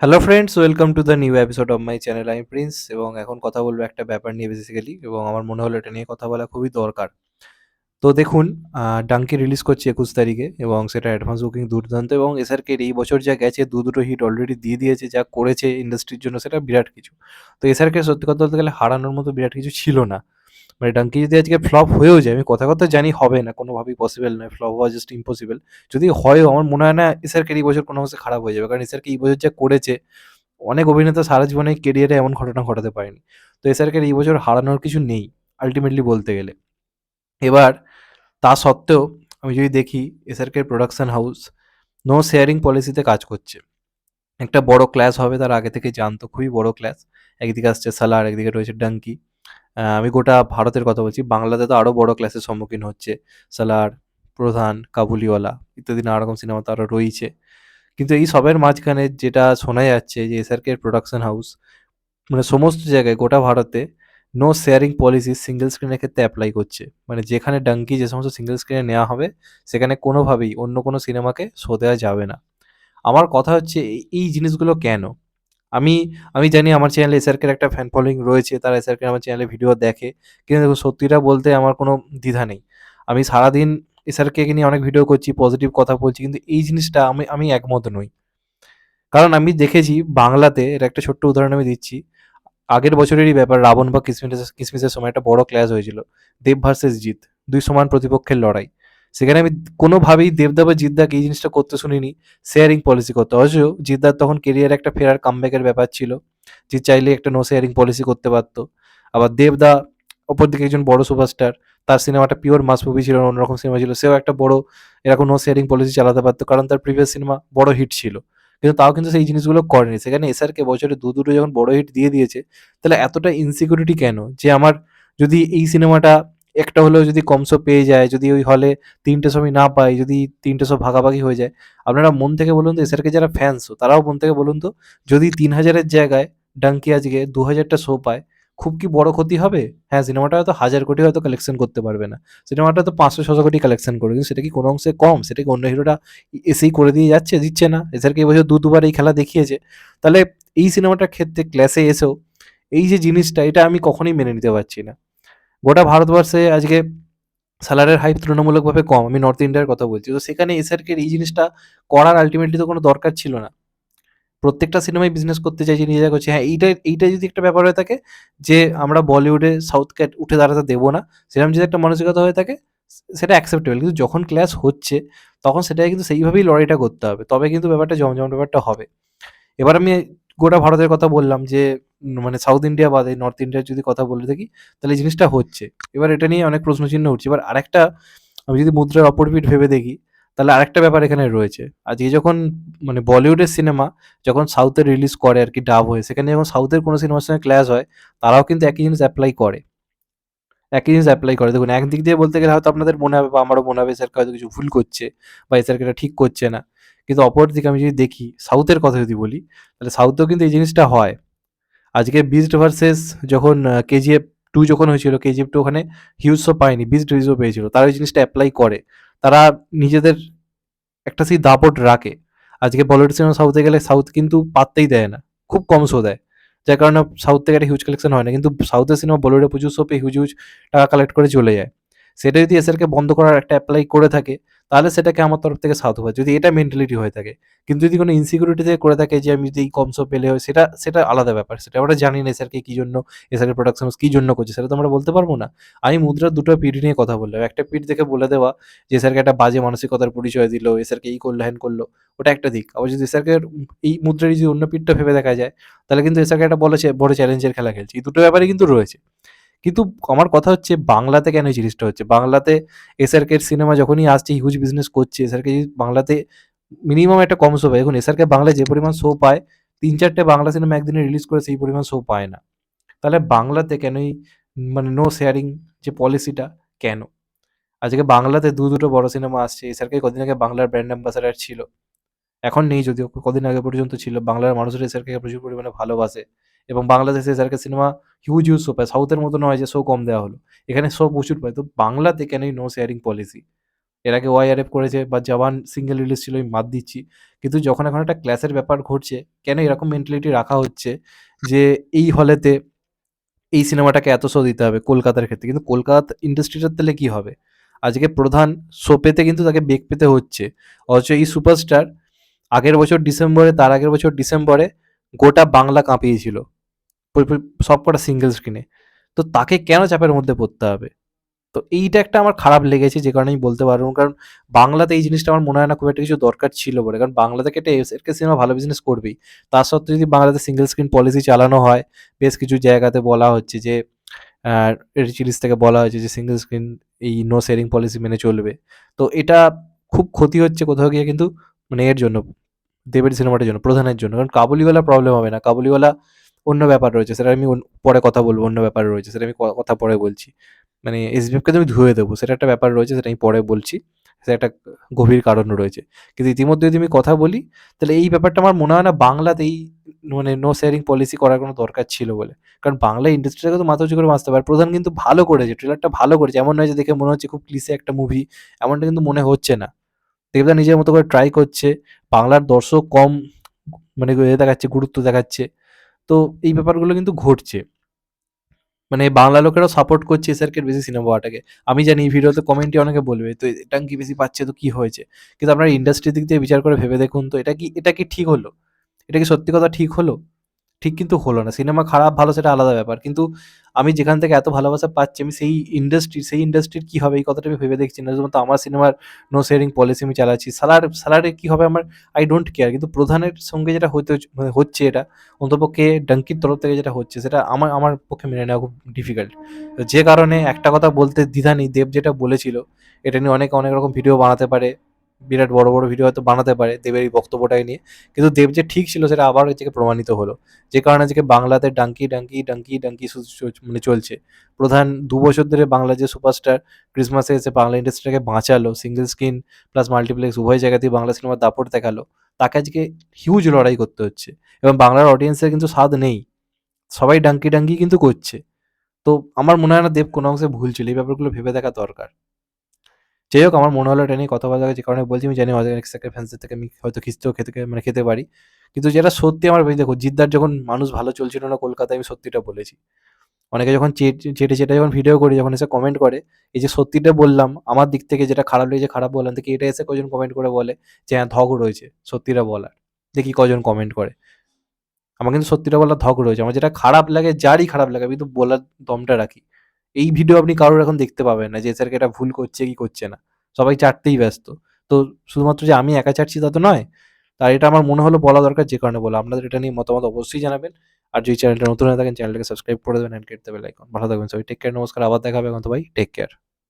Hello friends welcome to the new episode of my channel আমি Prince এবং এখন কথা বলব একটা ব্যাপার নিয়ে বেসিক্যালি এবং আমার মনে হলো এটা নিয়ে কথা বলা খুবই দরকার। তো দেখুন ডাঙ্কি রিলিজ করছে একুশ তারিখে, এবং সেটা অ্যাডভান্স বুকিং দুর্দান্ত, এবং এসআরকের এই বছর যা গেছে, দু দুটো হিট অলরেডি দিয়ে দিয়েছে, যা করেছে ইন্ডাস্ট্রির জন্য, সেটা বিরাট কিছু। তো এসআরকে সত্যি কথা বলতে গেলে হারানোর মতো বিরাট কিছু ছিল না। মানে ডাঙ্কি যদি আজকে ফ্লপ হয়েও যায়, আমি কথা কথা জানি হবে না, কোনোভাবেই পসিবল নয়, ফ্লপ হওয়া জাস্ট ইম্পসিবল যদি হয়ও, আমার মনে হয় না এসআরকের এই বছর কোনো অবস্থা খারাপ হয়ে যাবে, কারণ এসআরকে এই বছর যা করেছে, অনেক অভিনেতা সারা জীবনে কেরিয়ারে এমন ঘটনা ঘটাতে পারেনি। তো এসআরকে এই বছর হারানোর কিছু নেই আলটিমেটলি বলতে গেলে। এবার, তা সত্ত্বেও, আমি যদি দেখি SRK production house no sharing পলিসিতে কাজ করছে। একটা বড় ক্লাস হবে, তার আগে থেকে জানতো, খুবই বড় ক্লাস একদিকে আসছে সালার, একদিকে রয়েছে ডাঙ্কি। আমি গোটা ভারতের কথা বলছি। বাংলাতে তো আরও বড় ক্লাসের সম্মুখীন হচ্ছে সালার, প্রধান, কাবুলিওয়ালা ইত্যাদি নানা রকম সিনেমা তো আরও রয়েছে কিন্তু এই সবের মাঝখানে যেটা শোনা যাচ্ছে যে এসআরকে প্রোডাকশন হাউস মানে সমস্ত জায়গায় গোটা ভারতে নো শেয়ারিং পলিসি সিঙ্গেল স্ক্রিনের ক্ষেত্রে অ্যাপ্লাই করছে। মানে যেখানে ডাঙ্কি যে সমস্ত সিঙ্গেল স্ক্রিনে নেওয়া হবে, সেখানে কোনোভাবেই অন্য কোনো সিনেমাকে শো দেওয়া যাবে না। আমার কথা হচ্ছে এই জিনিসগুলো কেন? আমি আমি জানি আমার চ্যানেলে এসআরকের একটা ফ্যান ফলোয়িং রয়েছে, তারা এসআরকে আমার চ্যানেলে ভিডিও দেখে। কিন্তু সত্যিটা বলতে আমার কোনো দ্বিধা নেই। আমি সারাদিন এসআরকে নিয়ে অনেক ভিডিও করছি পজিটিভ কথা বলছি, কিন্তু এই জিনিসটা আমি আমি একমত নই। কারণ আমি দেখেছি বাংলাতে, এর একটা ছোট্ট উদাহরণ আমি দিচ্ছি। আগের বছরেরই ব্যাপার, রাবণ বা কিসমিসের কিসমিসের সময় একটা বড় ক্লাস হয়েছিল। দেব ভার্সেস জিৎ, দুই সমান প্রতিপক্ষের লড়াই। সেখানে আমি কোনোভাবেই দেবদা বা জিদ্দাকে এই জিনিসটা করতে শুনিনি শেয়ারিং পলিসি করতে। অথচ জিদ্দার তখন কেরিয়ার একটা ফেরার কামব্যাকের ব্যাপার ছিল, যে চাইলে একটা নো শেয়ারিং পলিসি করতে পারতো। আবার দেবদা অপরদিকে একজন বড় সুপারস্টার তার সিনেমাটা পিওর মাস মুভি ছিল, অন্যরকম সিনেমা ছিল। সেও একটা বড়, এরকম নো শেয়ারিং পলিসি চালাতে পারতো, কারণ তার প্রিভিয়াস সিনেমা বড় হিট ছিল। কিন্তু তাও কিন্তু সেই জিনিসগুলো করেনি। সেখানে এসআরকে বছরে দু দুটো যখন বড় হিট দিয়ে দিয়েছে, তাহলে এতটা ইনসিকিউরিটি কেন? যে আমার যদি এই সিনেমাটা একটা হলেও যদি কম শো পেয়ে যায়, যদি ওই হলে তিনটে শো আমি না পাই যদি তিনটে শো ভাগাভাগি হয়ে যায়, আপনারা মন থেকে বলুন তো এসআরকে যারা ফ্যান্স তারাও মন থেকে বলুন তো, যদি তিন হাজারের জায়গায় ডাঙ্কি আজকে দু হাজারটা শো পায়, খুব কি বড় ক্ষতি হবে? হ্যাঁ সিনেমাটা হয়তো হাজার কোটি হয়তো কালেকশন করতে পারবে না। সিনেমাটা তো পাঁচশো, ছশো কোটি কালেকশন করবে কিন্তু সেটা কি কোনো অংশে কম? সেটা কি অন্য হিরোটা এসেই করে দিয়ে যাচ্ছে, দিচ্ছে না? এছাড়া এবছর দু দুবার এই খেলা দেখিয়েছে। তাহলে এই সিনেমাটার ক্ষেত্রে ক্লাসে এসেও এই যে জিনিসটা, এটা আমি কখনোই মেনে নিতে পারছি না। গোটা ভারতবর্ষে আজকে স্যালারের হাইপ তুলনামূলকভাবে কম। আমি নর্থ ইন্ডিয়ার কথা বলছি। তো সেখানে এসআরকের এই জিনিসটা করার আলটিমেটলি তো কোনো দরকার ছিল না। প্রত্যেকটা সিনেমায় বিজনেস করতে চাইছি নিজে করছি। হ্যাঁ এইটা এইটা যদি একটা ব্যাপার হয়ে থাকে যে আমরা বলিউডে সাউথ সাউথকে উঠে দাঁড়াতে দেবো না, সেরকম যদি একটা মানসিকতা হয়ে থাকে, সেটা অ্যাকসেপ্টেবল কিন্তু যখন ক্লাস হচ্ছে, তখন সেটাকে কিন্তু সেইভাবেই লড়াইটা করতে হবে। তবে কিন্তু ব্যাপারটা জমজম ব্যাপারটা হবে। এবার আমি গোটা ভারতের কথা বললাম যে মানে সাউথ ইন্ডিয়া বাদে নর্থ ইন্ডিয়ার যদি কথা বলে থাকি, তাহলে জিনিসটা হচ্ছে। এবার এটা নিয়ে অনেক প্রশ্নচিহ্ন উঠছে। এবার আরেকটা, আমি যদি মুদ্রার অপরপিট ভেবে দেখি, তাহলে আরেকটা ব্যাপার এখানে রয়েছে। আজকে যখন মানে বলিউডের সিনেমা যখন সাউথে রিলিজ করে আর কি ডাব হয়ে, সেখানে যখন সাউথের কোনো সিনেমার সঙ্গে ক্ল্যাশ হয়, তারাও কিন্তু একই জিনিস অ্যাপ্লাই করে। একই জিনিস অ্যাপ্লাই করে। দেখুন, একদিক দিয়ে বলতে গেলে হয়তো আপনাদের মনে হবে বা আমারও মনে হবে স্যারকে হয়তো কিছু ভুল করছে বা স্যারকে এটা ঠিক করছে না। কিন্তু অপর দিকে আমি যদি দেখি সাউথের কথা যদি বলি, তাহলে সাউথেও কিন্তু এই জিনিসটা হয়। আজকে বিস্ট ভার্সেস যখন কেজিএফ টু যখন হয়েছিল কেজিএফ টু ওখানে হিউজও পায়নি বিস্ট হিউজও পেয়েছিল। তারা ওই জিনিসটা অ্যাপ্লাই করে। তারা নিজেদের একটা সেই দাপট রাখে। আজকে বলিউড সিনেমা সাউথে গেলে সাউথ কিন্তু পাততেই দেয় না। খুব কম শো দেয়। যার কারণে সাউথ থেকে একটা হিউজ কালেকশন হয় না। কিন্তু সাউথের সিনেমা বলিউডে প্রচুর শো পেয়ে হিউজ হিউজ টাকা কালেক্ট করে চলে যায়। সেটা যদি এসআরকে বন্ধ করার একটা অ্যাপ্লাই করে থাকে, তাহলে সেটাকে আমার তরফ থেকে হবে যদি এটা মেন্টালিটি হয়ে থাকে। কিন্তু যদি কোনো ইনসিকিউরিটি থেকে করে থাকে যে আমি যদি এই শো পেলে হয়, সেটা সেটা আলাদা ব্যাপার। সেটা আমরা জানি না এসআরকে কী জন্য এসআরকে প্রোডাকশন কী জন্য করছে, সেটা তো আমরা বলতে পারব না। আমি মুদ্রার দুটো পিঠ নিয়ে কথা বললাম। একটা পিঠ দেখে বলে দেওয়া যে এসআরকে একটা বাজে মানসিকতার পরিচয় দিল এসআরকে এই করল হ্যান করল, ওটা একটা দিক। আবার যদি এসআরকে এই মুদ্রার যদি অন্য পিঠটা ভেবে দেখা যায়, তাহলে কিন্তু এসআরকে একটা বলেছে, বড় চ্যালেঞ্জের খেলা খেলছে। এই দুটো ব্যাপারে কিন্তু রয়েছে। কিন্তু আমার কথা হচ্ছে বাংলাতে কেন এই জিনিসটা হচ্ছে? বাংলাতে এসআরকের সিনেমা যখনই আসছে হিউজ বিজনেস করছে এসআরকে বাংলাতে মিনিমাম একটা কম শো পায়। এখন এসআরকে বাংলায় যে পরিমাণ শো পায়, তিন চারটে বাংলা সিনেমা একদিনে রিলিজ করে সেই পরিমাণ শো পায় না। তাহলে বাংলাতে কেনই মানে নো শেয়ারিং যে পলিসিটা কেন? আজকে বাংলাতে দু দুটো বড় সিনেমা আসছে এসআরকে কদিন আগে বাংলার ব্র্যান্ড অ্যাম্বাসাডার ছিল। এখন নেই যদিও, কদিন আগে পর্যন্ত ছিল। বাংলার মানুষের এসআরকে প্রচুর পরিমাণে ভালোবাসে। এবং বাংলাদেশে SRK cinema huge huge show পায় সাউথের মতো নয় যে শো কম দেওয়া হলো। এখানে শো প্রচুর পায়। তো বাংলাতে কেন নো শেয়ারিং পলিসি এর আগে ওয়াইআরএফ করেছে বা জওয়ান সিঙ্গেল রিলিজ ছিল, আমি বাদ দিচ্ছি। কিন্তু যখন এখন একটা ক্লাসের ব্যাপার ঘটছে, কেন এরকম মেন্টালিটি রাখা হচ্ছে যে এই হলেতে এই সিনেমাটাকে এত শো দিতে হবে কলকাতার ক্ষেত্রে? কিন্তু কলকাতা ইন্ডাস্ট্রিটার তাহলে কী হবে? আজকে প্রধান শো পেতে কিন্তু তাকে বেগ পেতে হচ্ছে। অথচ এই সুপারস্টার আগের বছর ডিসেম্বরে, তার আগের বছর ডিসেম্বরে গোটা বাংলা কাঁপিয়েছিল। সব কটা সিঙ্গেল স্ক্রিনে তো তাকে কেন চাপের মধ্যে পড়তে হবে? তো এইটা একটা আমার খারাপ লেগেছে, যে কারণে আমি বলতে পারব কারণ বাংলাতে এই জিনিসটা আমার মনে হয় না খুব একটা কিছু দরকার ছিল বলে। কারণ বাংলাতে থেকে একটা এসএরকে সিনেমা ভালো বিজনেস করবেই। তার সত্ত্বেও যদি বাংলাতে সিঙ্গেল স্ক্রিন পলিসি চালানো হয়, বেশ কিছু জায়গাতে বলা হচ্ছে যে সিরিজ থেকে বলা হয়েছে যে সিঙ্গেল স্ক্রিন এই নো শেয়ারিং পলিসি মেনে চলবে। তো এটা খুব ক্ষতি হচ্ছে কোথাও গিয়ে কিন্তু মানে এর জন্য, দেবের সিনেমাটার জন্য, প্রধানের জন্য। কারণ কাবুলিওয়ালা প্রবলেম হবে না। কাবুলিওয়ালা অন্য ব্যাপার রয়েছে সেটা আমি পরে কথা বলব, অন্য ব্যাপার রয়েছে সেটা আমি কথা পরে বলছি। মানে এসবিএফকে তো আমি ধুয়ে দেবো, সেটা একটা ব্যাপার রয়েছে, সেটা আমি পরে বলছি। সেটা একটা গভীর কারণ রয়েছে। কিন্তু ইতিমধ্যে যদি আমি কথা বলি, তাহলে এই ব্যাপারটা আমার মনে হয় না বাংলাতেই মানে নো শেয়ারিং পলিসি করার কোনো দরকার ছিল বলে। কারণ বাংলা ইন্ডাস্ট্রিটাকে তো মাথা উঁচু করে বাঁচতে পারে প্রধান কিন্তু ভালো করেছে, ট্রেলারটা ভালো করেছে। এমন নয় যে দেখে মনে হচ্ছে খুব ক্লিসে একটা মুভি এমনটা কিন্তু মনে হচ্ছে না। দেবদা নিজের মতো করে ট্রাই করছে, বাংলার দর্শক কম মানে দেখাচ্ছে, গুরুত্ব দেখাচ্ছে। তো এই ব্যাপারগুলো কিন্তু ঘটছে। মানে বাংলা লোকেরাও সাপোর্ট করছে এসআরকের বেশি সিনেমা আমি জানি এই ভিডিওতে কমেন্টে অনেকে বলবে, তো এটা কি বেশি পাচ্ছে? তো কি হয়েছে? কিন্তু আপনার ইন্ডাস্ট্রির দিক দিয়ে বিচার করে ভেবে দেখুন তো, এটা কি এটা কি ঠিক হলো? এটা কি সত্যি কথা ঠিক হলো? ঠিক কিন্তু হলো না। সিনেমা খারাপ, ভালো সেটা আলাদা ব্যাপার। কিন্তু আমি যেখান থেকে এত ভালোবাসা পাচ্ছি, আমি সেই ইন্ডাস্ট্রি সেই ইন্ডাস্ট্রির কী হবে, এই কথাটা আমি ভেবে দেখছি না। শুধুমাত্র আমার সিনেমার নো শেয়ারিং পলিসি আমি চালাচ্ছি। স্যালার স্যালারে কী হবে আমার আই ডোন্ট কেয়ার কিন্তু প্রধানের সঙ্গে যেটা হতে মানে হচ্ছে এটা অন্তপক্ষে ডাঙ্কির তরফ থেকে যেটা হচ্ছে, সেটা আমার আমার পক্ষে মেনে নেওয়া খুব ডিফিকাল্ট যে কারণে একটা কথা বলতে দ্বিধা নেই। দেব যেটা বলেছিল, এটা নিয়ে অনেকে অনেক রকম ভিডিও বানাতে পারে। বিরাট বড় বড় ভিডিও হয়তো বানাতে পারে দেবের এই বক্তব্যটাই নিয়ে। কিন্তু দেব যে ঠিক ছিল সেটা আবার হচ্ছে প্রমাণিত হলো। যে কারণে আজকে বাংলাতে ডাঙ্কি ডাঙ্কি ডাঙ্কি ডাঙ্কি মানে চলছে। প্রধান দু বছর ধরে বাংলা যে সুপারস্টার ক্রিসমাসে এসে বাংলা ইন্ডাস্ট্রিটাকে বাঁচালো সিঙ্গেল স্ক্রিন প্লাস মাল্টিপ্লেক্স উভয় জায়গাতেই বাংলা সিনেমার দাপট দেখাল, তাকে আজকে হিউজ লড়াই করতে হচ্ছে। এবং বাংলার অডিয়েন্সের কিন্তু স্বাদ নেই। সবাই ডাঙ্কি ডাঙ্কি কিন্তু করছে। তো আমার মনে হয় না দেব কোনো অংশে ভুল ছিল, এই ব্যাপারগুলো ভেবে দেখা দরকার। যাই হোক, আমার মনে হলো এটা নিয়ে কথা বলা যে কারণে বলছি, আমি জানি অনেক ফ্যান্সের থেকে আমি হয়তো খিস্তেও খেতে মানে খেতে পারি। কিন্তু যেটা সত্যি আমার দেখো, জিদ্দার যখন মানুষ ভালো চলছিল না কলকাতায়, আমি সত্যিটা বলেছি। অনেকে যখন চেটে চেটে যখন ভিডিও করি, যখন এসে কমেন্ট করে, এই যে সত্যিটা বললাম, আমার দিক থেকে যেটা খারাপ লেগেছে, খারাপ বললাম দেখি এটা এসে কজন কমেন্ট করে বলে? যে হ্যাঁ ধক রয়েছে, সত্যিটা বলার। দেখি কজন কমেন্ট করে? আমার কিন্তু সত্যিটা বলার ধক রয়েছে। আমার যেটা খারাপ লাগে, যারই খারাপ লাগে, আমি কিন্তু বলার দমটা রাখি। এই ভিডিও আপনি কারোর এখন দেখতে পাবেন না যে স্যারকে এটা ভুল করছে, কি করছে না? সবাই চাটতেই ব্যস্ত। তো শুধুমাত্র যে, আমি একা চাটছি তা তো নয়, তার এটা আমার মনে হলো বলা দরকার যে কারণে বলো আপনাদের এটা নিয়ে মতামত অবশ্যই জানাবেন। আর যদি চ্যানেলটা নতুন হয়ে থাকেন, চ্যানেলটাকে সাবস্ক্রাইব করে দেবেন অ্যান্ড কেটে দেবেন লাইক ভালো থাকবেন সবাই। টেক কেয়ার নমস্কার। আবার দেখা হবে এখন তো ভাই। Take care